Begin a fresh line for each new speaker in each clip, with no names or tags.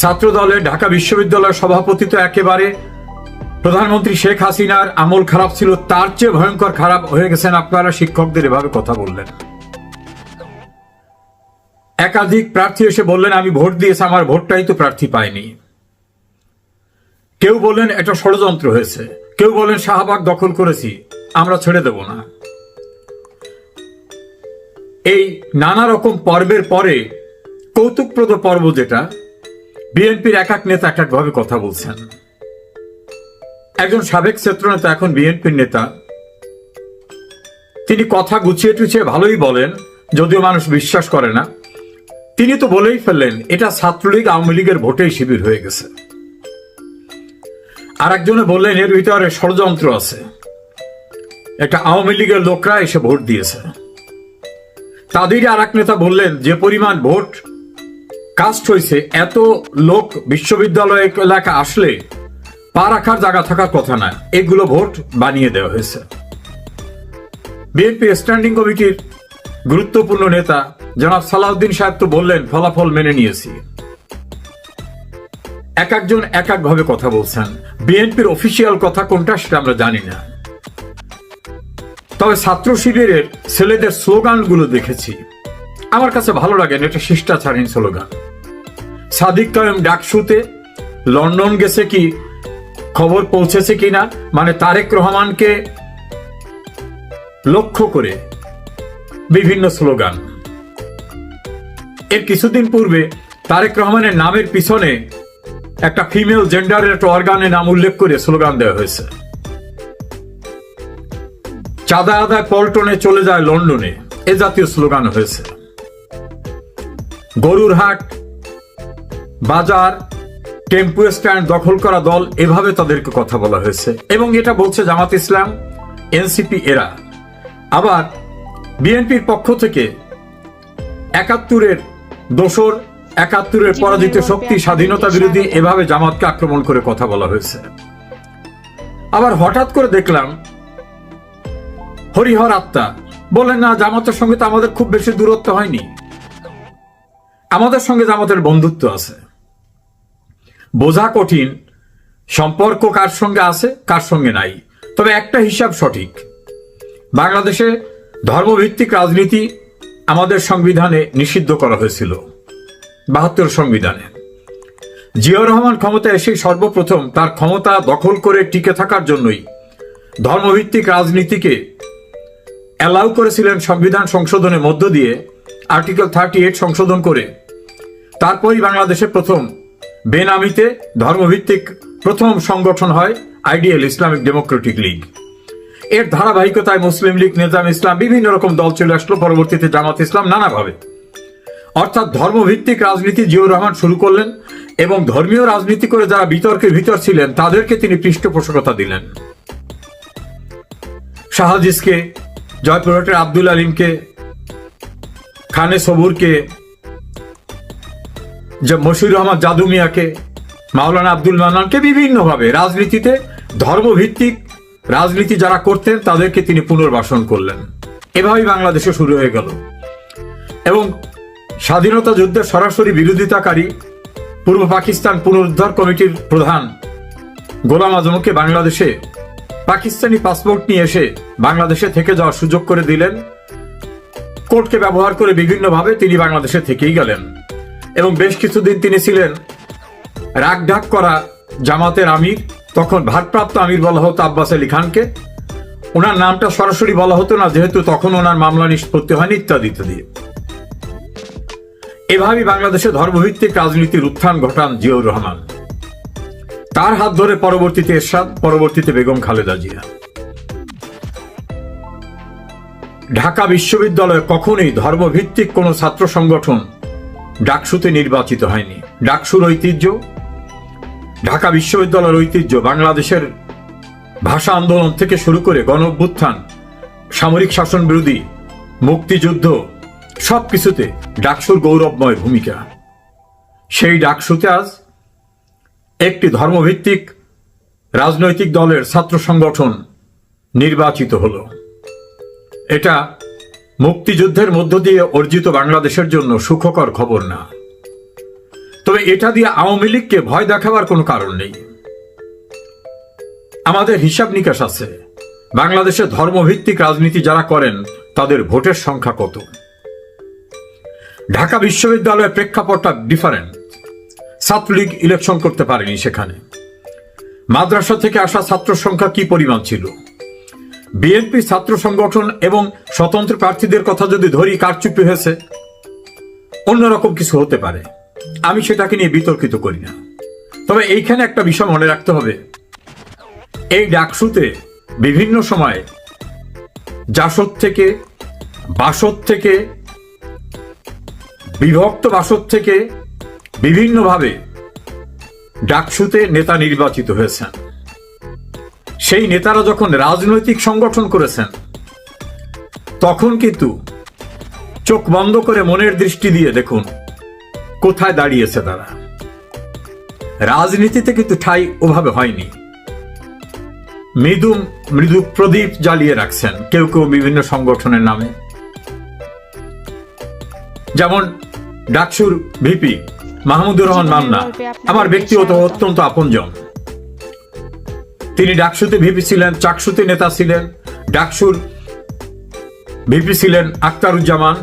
ছাত্র দলের ঢাকা বিশ্ববিদ্যালয়ের সভাপতি তো একেবারে। প্রধানমন্ত্রী শেখ হাসিনার আমল খারাপ ছিল, তার চেয়ে ভয়ঙ্কর খারাপ হয়ে গেছেন আপনারা শিক্ষকদের এভাবে কথা বললেন। একাধিক প্রার্থী এসে বললেন, আমি ভোট দিয়েছি, আমার ভোটটাই তো প্রার্থী পাইনি কেউ বললেন, এটা ষড়যন্ত্র হয়েছে। কেউ বলেন শাহবাগ দখল করেছি, আমরা ছেড়ে দেব না। এই নানা রকম পর্বের পরে কৌতুকপ্রদ পর্ব যেটা, বিএনপির এক এক নেতা এক একভাবে কথা বলছেন। একজন সাবেক নেতা এখন বিএনপির নেতা, তিনি কথা গুছিয়ে টুছিয়ে ভালোই বলেন, যদিও মানুষ বিশ্বাস করে না। তিনি তো বলেই ফেললেন, এটা ছাত্রলীগ আওয়ামী লীগের ভোটেই শিবির হয়ে গেছে। আর একজনে বললেন, এর ভিতরে ষড়যন্ত্র আছে। একটা আওয়ামী লীগের লোকরা এসে ভোট দিয়েছে। তাদেরই আর এক নেতা বললেন, যে পরিমাণ ভোট কাস্ট হয়েছে এত লোক বিশ্ববিদ্যালয় এলাকা আসলে পা রাখার জায়গা থাকার কথা না, এগুলো ভোট বানিয়ে দেওয়া হয়েছে। বিএনপি স্ট্যান্ডিং কমিটির গুরুত্বপূর্ণ নেতা জনাব সালাউদ্দিন সাহেব তো বললেন, ফলাফল মেনে নিয়েছি। এক একজন এক এক ভাবে কথা বলছেন। বিএনপির অফিসিয়াল কথা কোনটা সেটা আমরা জানি না। তবে ছাত্র শিবিরের ছেলেদের স্লোগানগুলো দেখেছি। আমার কাছে ভালো লাগে এটা শিষ্টাচারহীন স্লোগান। সাদিক কায়েম ডাকসুতে লন্ডন গেছে কি? খবর পৌঁছেছে কিনা? মানে তারেক রহমানকে লক্ষ্য করে বিভিন্ন স্লোগান। এর কিছুদিন পূর্বে তারেক রহমানের নামের পিছনে একটা ফিমেল জেন্ডারের অর্গানের নাম উল্লেখ করে স্লোগান দেওয়া হয়েছে। চাঁদা আদায় পল্টনে চলে যায় লন্ডনে। এ জাতীয় স্লোগান হয়েছে। গরুর হাট বাজার টেম্পু স্ট্যান্ড দখল করা দল এভাবে তাদেরকে কথা বলা হয়েছে। এবং এটা বলছে জামাত ইসলাম এনসিপি এরা। আবার বিএনপির পক্ষ থেকে একাত্তরের দোসর একাত্তরের পরাজিত শক্তি স্বাধীনতা বিরোধী এভাবে জামাতকে আক্রমণ করে কথা বলা হয়েছে। আবার হঠাৎ করে দেখলাম হরিহর আত্মা বলেন না জামাতের সঙ্গে তো আমাদের খুব বেশি দূরত্ব হয়নি। আমাদের সঙ্গে জামাতের বন্ধুত্ব আছে। বোঝা কঠিন, সম্পর্ক কার সঙ্গে আছে, কার সঙ্গে নাই। তবে একটা হিসাব সঠিক। বাংলাদেশে ধর্মভিত্তিক রাজনীতি আমাদের সংবিধানে নিষিদ্ধ করা হয়েছিল, বাহাত্তর সংবিধানে। জিয়াউর রহমান ক্ষমতা এসে সর্বপ্রথম তার ক্ষমতা দখল করে টিকে থাকার জন্যই ধর্মভিত্তিক রাজনীতিকে অ্যালাউ করেছিলেন সংবিধান সংশোধনের মধ্য দিয়ে আর্টিকেল থার্টি এইট সংশোধন করে, তারপরই বাংলাদেশে প্রথম বেনামিতে ধর্মভিত্তিক প্রথম সংগঠন হয় আইডিয়াল ইসলামিক ডেমোক্রেটিক লীগ। এর ধারাবাহিকতায় মুসলিম লীগ, নিজাম ইসলাম বিভিন্ন রকম দল চলে আসলো, পরবর্তীতে জামাত ইসলাম নানাভাবে। অর্থাৎ ধর্মভিত্তিক রাজনীতি জিয়াউর রহমান শুরু করলেন এবং ধর্মীয় রাজনীতি করে যারা বিতর্কের ভিতর ছিলেন, তাদেরকে তিনি পৃষ্ঠপোষকতা দিলেন। শাহাজিজকে, জয়পুরহাটের আব্দুল আলিমকে, খানে সবুরকে মশিউর রহমান জাদু মিয়াকে, মাওলানা আব্দুল মান্নানকে বিভিন্নভাবে রাজনীতিতে ধর্মভিত্তিক রাজনীতি যারা করতেন, তাদেরকে তিনি পুনর্বাসন করলেন। এভাবেই বাংলাদেশে শুরু হয়ে গেল। এবং স্বাধীনতা যুদ্ধের সরাসরি বিরোধিতাকারী পূর্ব পাকিস্তান পুনরুদ্ধার কমিটির প্রধান গোলাম আজমকে বাংলাদেশে পাকিস্তানি পাসপোর্ট নিয়ে এসে বাংলাদেশে থেকে যাওয়ার সুযোগ করে দিলেন। কোর্টকে ব্যবহার করে বিভিন্নভাবে তিনি বাংলাদেশে থেকেই গেলেন। এবং বেশ কিছুদিন তিনি ছিলেন রাগ ঢাক করা জামাতের আমির। তখন ভারপ্রাপ্ত আমির বলা হতো আব্বাস আলী খানকে। ওনার নামটা সরাসরি বলা হতো না, যেহেতু তখন ওনার মামলা নিষ্পত্তি হয়নি ইত্যাদি ইত্যাদি এভাবেই বাংলাদেশে ধর্মভিত্তিক রাজনীতির উত্থান ঘটান জিয়াউর রহমান। তার হাত ধরে পরবর্তীতে এরশাদ, পরবর্তীতে বেগম খালেদা জিয়া। ঢাকা বিশ্ববিদ্যালয়ে কখনোই ধর্মভিত্তিক কোনো ছাত্র সংগঠন ডাকসুতে নির্বাচিত হয়নি। ডাকসুর ঐতিহ্য, ঢাকা বিশ্ববিদ্যালয়ের ঐতিহ্য, বাংলাদেশের ভাষা আন্দোলন থেকে শুরু করে গণ সামরিক শাসন বিরোধী, মুক্তিযুদ্ধ, সবকিছুতে ডাকসুর গৌরবময় ভূমিকা। সেই ডাকসুতে আজ একটি ধর্মভিত্তিক রাজনৈতিক দলের ছাত্র সংগঠন নির্বাচিত হলো। এটা মুক্তিযুদ্ধের মধ্য দিয়ে অর্জিত বাংলাদেশের জন্য সুখকর খবর না। তবে এটা দিয়ে আওয়ামী লীগকে ভয় দেখাবার কোনো কারণ নেই। আমাদের হিসাব নিকাশ আছে। বাংলাদেশে ধর্মভিত্তিক রাজনীতি যারা করেন, তাদের ভোটের সংখ্যা কত? ঢাকা বিশ্ববিদ্যালয়ের প্রেক্ষাপটটা ডিফারেন্ট ছাত্রলীগ ইলেকশন করতে পারেনি সেখানে। মাদ্রাসা থেকে আসা ছাত্র সংখ্যা কি পরিমাণ ছিল? বিএনপি ছাত্র সংগঠন এবং স্বতন্ত্র প্রার্থীদের কথা যদি ধরি, কারচুপি হয়েছে। অন্যরকম কিছু হতে পারে। আমি সেটাকে নিয়ে বিতর্কিত করি না। তবে এইখানে একটা বিষয় মনে রাখতে হবে। এই ডাকসুতে বিভিন্ন সময় জাসদ থেকে, বাসদ থেকে, বিভক্ত বাসদ থেকে বিভিন্নভাবে ডাকসুতে নেতা নির্বাচিত হয়েছেন। সেই নেতারা যখন রাজনৈতিক সংগঠন করেছেন, তখন কিন্তু চোখ বন্ধ করে মনের দৃষ্টি দিয়ে দেখুন, কোথায় দাঁড়িয়েছে তারা। রাজনীতিতে কিন্তু ঠাই ওভাবে হয়নি। মৃদু মৃদু প্রদীপ জ্বালিয়ে রাখছেন কেউ কেউ বিভিন্ন সংগঠনের নামে। যেমন ডাকসুর ভিপি মাহমুদুর রহমান মান্না, আমার ব্যক্তিগত অত্যন্ত আপনজন। তিনি ডাকসুতে ভিপি ছিলেন, চাকসুতে নেতা ছিলেন, ডাকসুর ভিপি ছিলেন আক্তারুজ্জামান,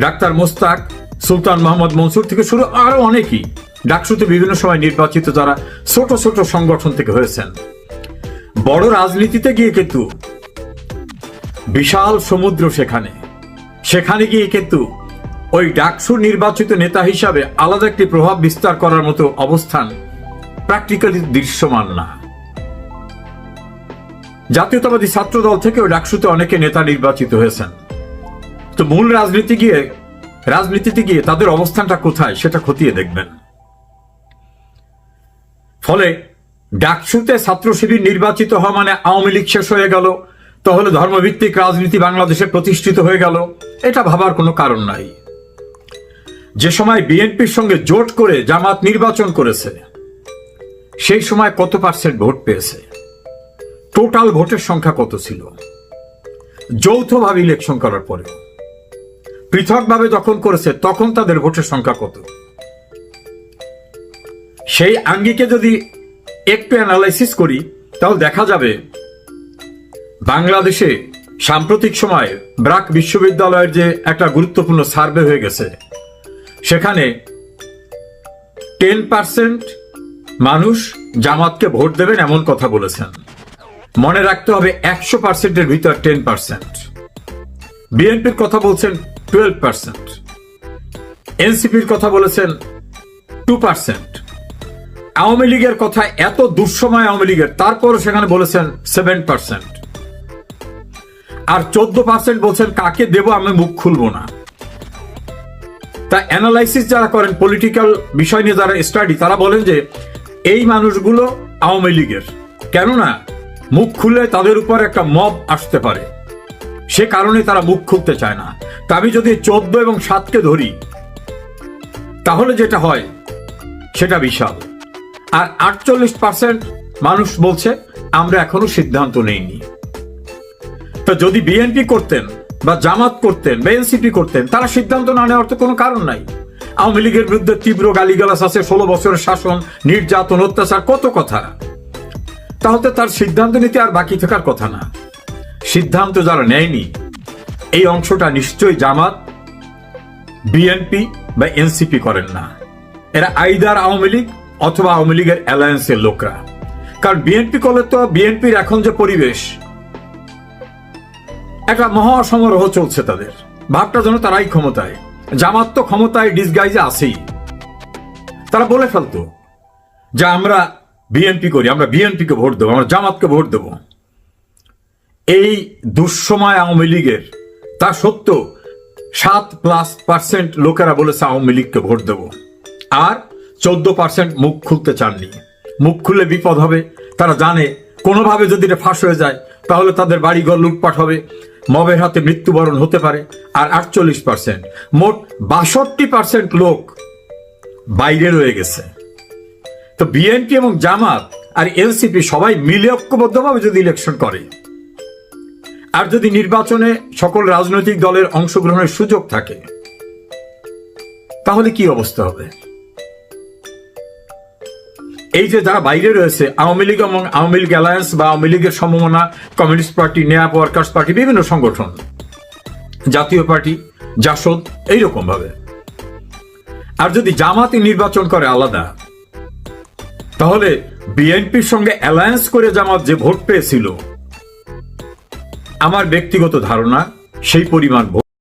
ডাক্তার মোস্তাক, সুলতান মোহাম্মদ মনসুর থেকে শুরু আরও অনেকেই। ডাকসুতে বিভিন্ন সময় নির্বাচিত যারা ছোট ছোট সংগঠন থেকে হয়েছেন। বড় রাজনীতিতে গিয়ে কিন্তু বিশাল সমুদ্র সেখানে। সেখানে গিয়ে কিন্তু ওই ডাকসু নির্বাচিত নেতা হিসাবে আলাদা একটি প্রভাব বিস্তার করার মতো অবস্থান প্র্যাকটিক্যালি দৃশ্যমান না। জাতীয়তাবাদী ছাত্র দল থেকেও ডাকসুতে অনেকে নেতা নির্বাচিত হয়েছেন। তো মূল রাজনীতি গিয়ে, রাজনীতিতে গিয়ে তাদের অবস্থানটা কোথায় সেটা খতিয়ে দেখবেন। ফলে ডাকসুতে ছাত্র শিবির নির্বাচিত হওয়া মানে আওয়ামী লীগ শেষ হয়ে গেল, তাহলে ধর্মভিত্তিক রাজনীতি বাংলাদেশে প্রতিষ্ঠিত হয়ে গেল, এটা ভাবার কোনো কারণ নাই। যে সময় বিএনপির সঙ্গে জোট করে জামাত নির্বাচন করেছে, সেই সময় কত পার্সেন্ট ভোট পেয়েছে? টোটাল ভোটের সংখ্যা কত ছিল? যৌথভাবে ইলেকশন করার পরে। পৃথকভাবে যখন করেছে, তখন তাদের ভোটের সংখ্যা কত? সেই আঙ্গিকে যদি একটু অ্যানালাইসিস করি, তাহলে দেখা যাবে, বাংলাদেশে সাম্প্রতিক সময়ে ব্রাক বিশ্ববিদ্যালয়ের যে একটা গুরুত্বপূর্ণ সার্ভে হয়ে গেছে, সেখানে টেন পার্সেন্ট মানুষ জামাতকে ভোট দেবেন এমন কথা বলেছেন। মনে রাখতে হবে একশো পার্সেন্টের ভিতর টেন পার্সেন্ট বিএনপির কথা বলছেন টুয়েলভ পার্সেন্ট এনসিপির কথা বলেছেন টু পার্সেন্ট আওয়ামী লীগের কথা এত দুঃসময় আওয়ামী লীগের তারপর সেখানে বলেছেন সেভেন পার্সেন্ট আর চোদ্দ পার্সেন্ট বলছেন, কাকে দেব আমি মুখ খুলবো না? তা অ্যানালাইসিস যারা করেন পলিটিক্যাল বিষয় নিয়ে যারা স্টাডি তারা বলেন যে, এই মানুষগুলো আওয়ামী লীগের। কেননা মুখ খুললে তাদের উপর একটা মব আসতে পারে। সে কারণে তারা মুখ খুলতে চায় না। তা আমি যদি চোদ্দ এবং সাতকে ধরি, তাহলে যেটা হয়, সেটা বিশাল। আর আটচল্লিশ পার্সেন্ট মানুষ বলছে, আমরা এখনও সিদ্ধান্ত নেইনি। তো যদি বিএনপি করতেন বা জামাত করতেন বা এনসিপি করতেন, তারা সিদ্ধান্ত না নেওয়ার তো কোনো কারণ নাই। আওয়ামী লীগের বিরুদ্ধে তীব্র গালিগালাস আছে, ষোলো বছরের শাসন, নির্যাতন, অত্যাচার, কত কথা। তাহলে তার সিদ্ধান্ত নিতে আর বাকি থাকার কথা না। সিদ্ধান্ত যারা নেয়নি, এই অংশটা নিশ্চয়ই জামাত, বিএনপি বা এনসিপি করেন না। এরা আইদার আওয়ামী লীগ অথবা আওয়ামী লীগের অ্যালায়েন্সের লোকরা। কারণ বিএনপি করলে তো বিএনপির এখন যে পরিবেশ, একটা মহাসমারোহ চলছে তাদের। ভাবটা যেন তারাই ক্ষমতায়। জামাত তো ক্ষমতায় ডিসগাইজে আছেই। তারা বলে ফেলতো যে আমরা বিএনপি করি, আমরা বিএনপিকে ভোট দেবো, আমরা জামাতকে ভোট দেব। এই দুঃসময় আওয়ামী লীগের, তা সত্য সাত প্লাস পার্সেন্ট লোকেরা বলেছে আওয়ামী লীগকে ভোট দেব। আর চোদ্দ পার্সেন্ট মুখ খুলতে চাননি। মুখ খুললে বিপদ হবে, তারা জানে, কোনোভাবে যদি এটা ফাঁস হয়ে যায়, তাহলে তাদের বাড়িঘর লুটপাট হবে, মবের হাতে মৃত্যুবরণ হতে পারে, আর আটচল্লিশ পার্সেন্ট মোট বাষট্টি পার্সেন্ট লোক বাইরে রয়ে গেছে। তো বিএনপি এবং জামাত আর এনসিপি সবাই মিলে ঐক্যবদ্ধভাবে যদি ইলেকশন করে, আর যদি নির্বাচনে সকল রাজনৈতিক দলের অংশগ্রহণের সুযোগ থাকে, তাহলে কি অবস্থা হবে? এই যে যারা বাইরে রয়েছে, আওয়ামী লীগ এবং আওয়ামী লীগ অ্যালায়েন্স বা আওয়ামী লীগের সম্ভাবনা communist party NAP workers party বিভিন্ন সংগঠন, জাতীয় পার্টি, জাসদ এইরকম ভাবে আর যদি জামাতি নির্বাচন করে আলাদা তাহলে বিএনপির সঙ্গে অ্যালায়েন্স করে জামাত যে ভোট পেয়েছিল, আমার ব্যক্তিগত ধারণা সেই পরিমাণ ভোট